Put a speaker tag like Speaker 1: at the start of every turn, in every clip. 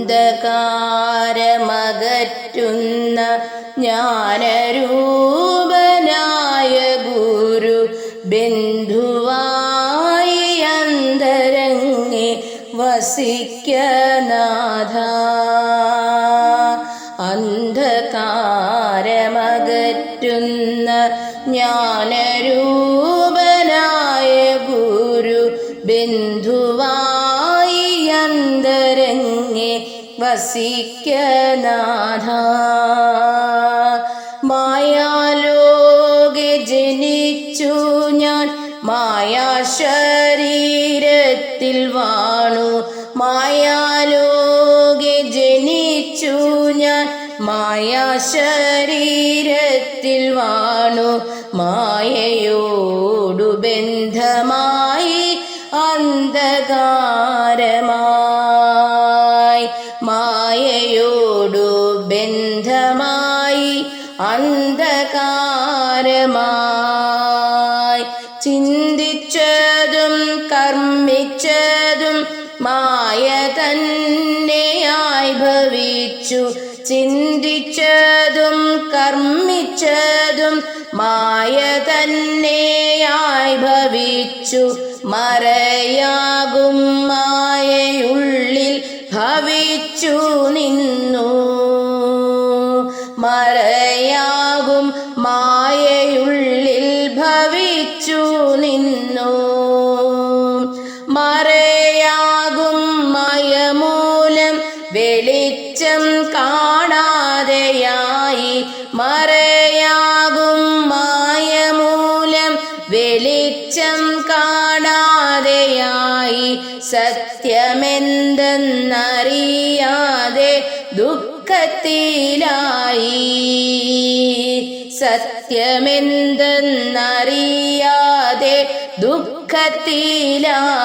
Speaker 1: അന്ധകാരമകറ്റുന്ന ജ്ഞാനരൂപനായ ഗുരു ബന്ധുവായി അന്തരങ്ങെ വസിക്കനാഥ അന്ധകാരമകറ്റുന്ന ജ്ഞാനരൂപനായ ഗുരു ബന്ധുവായി അന്തരങ്ങെ വസിക്കനാഥ. മായാലോകെ ജനിച്ചു ഞാൻ മായാ ശരീരത്തിൽ വാണു. മായാലോകെ ജനിച്ചു ഞാൻ മായാ ശരീരത്തിൽ വാണു. മായയോടു ബന്ധമായി മായയോടു ബന്ധമായി അന്ധകാരമായി. ചിന്തിച്ചതും കർമ്മിച്ചതും മായ തന്നെയായി ഭവിച്ചു. ചിന്തിച്ചതും കർമ്മിച്ചതും മായ തന്നെയായി ഭവിച്ചു. മറയാകും മറയാകും മയമൂലം വെളിച്ചം കാണാതെയായി. മറയാകും മായമൂലം വെളിച്ചം കാണാതെയായി. സത്യമെന്തെന്നറിയാതെ ദുഃഖത്തിലായി. സത്യമെന്തെന്നറിയാതെ ദുഃഖത്തിലായി.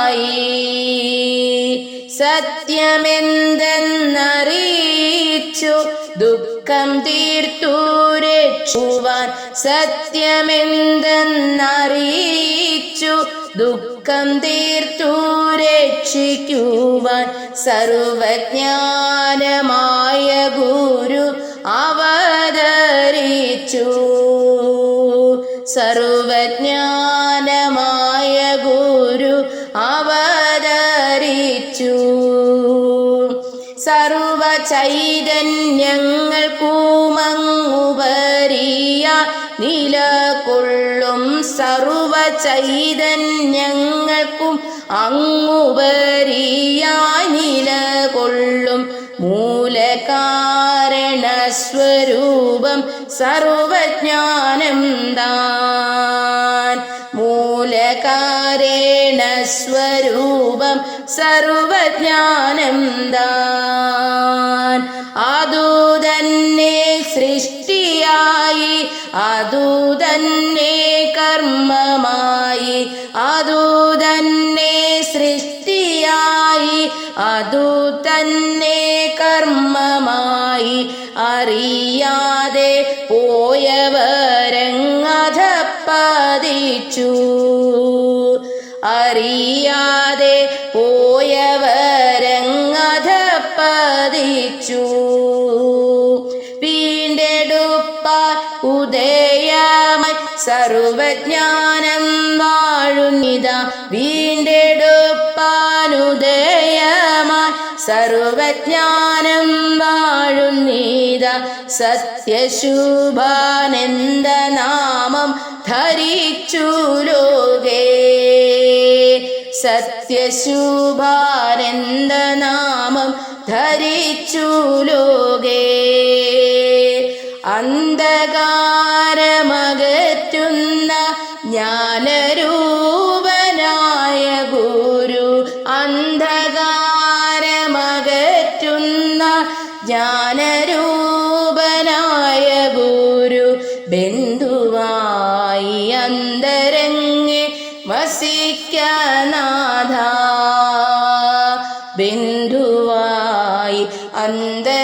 Speaker 1: സത്യമെന്തെന്നറിയിച്ചു ദുഃഖം തീർത്തു രക്ഷുവാൻ സത്യമെന്തെന്നറിയിച്ചു ദുഃഖം തീർത്തു രക്ഷിക്കുവാൻ. സർവജ്ഞാനമായ സർവ ചൈതന്യങ്ങൾക്കുമങ്ങുപരിയ നിലകൊള്ളും സർവചൈതന്യങ്ങൾക്കും അങ്ങുപരിയ നിലകൊള്ളും മൂലകാരണസ്വരൂപം സർവജ്ഞാനം താൻ. മൂലകാരണസ്വരൂപം സർവജ്ഞാനം താൻ. അതു തന്നെ സൃഷ്ടിയായി അതു തന്നെ കർമ്മമായി അതു തന്നെ സൃഷ്ടിയായി അതു തന്നെ കർമ്മമായി. അറിയാതെ പോയവരങ്ങധപ്പതിച്ചു അറിയാതെ പോയവരങ്ങധപ്പതിച്ചു. വീണ്ടെടുപ്പ ഉദയമായി സർവജ്ഞാനം വാഴുന്നിത. വീണ്ടെടുപ്പാനുദയമായി സർവജ്ഞാനം വാഴുന്നീത. സത്യശുഭാനന്ദ നാമം ധരിച്ചു ലോകേ സത്യശുഭാനന്ദ നാമം ധരിച്ചു ലോകേ. അന്ധകാരമകറ്റുന്ന ജ്ഞാനരൂപനായ ഗുരു അന്ധകാരമകറ്റുന്ന ജ്ഞാനരൂപനായ ബന്ധുവായി അന്തരങ്ങെ